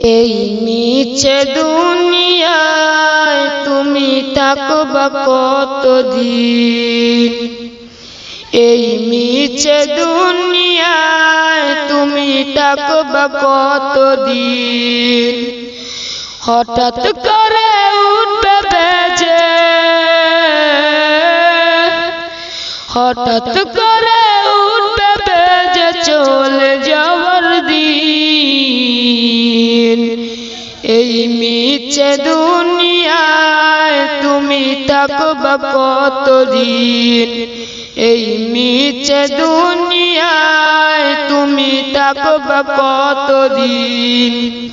এই মিছে দুনিয়ায় তুমি থাকবা কতদিন? এই মিছে দুনিয়ায় তুমি থাকবা কতদিন? হঠাৎ করে উঠবে বেজে, হঠাৎ করে মিছে দুনিয়ায় তুমি থাকবা কতদিন? এই মিছে দুনিয়ায় তুমি থাকবা কতদিন?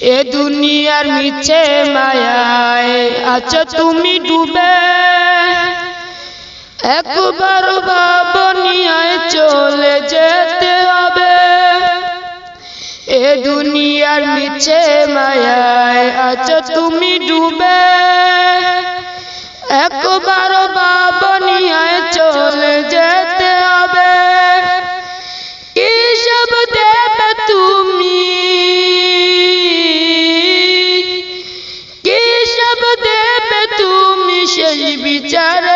এ দুনিয়ার মিছে মায়ায় আচ্ছা তুমি ডুবে। একবার এ দুনিয়ার মিছে মায়ায় আচ্ছা তুমি ডুবে। একবার ভাবনিয়ায় চলে যেতে হবে। কি সব দেবে তুমি? কি সব দেবে তুমি? সেই বিচারের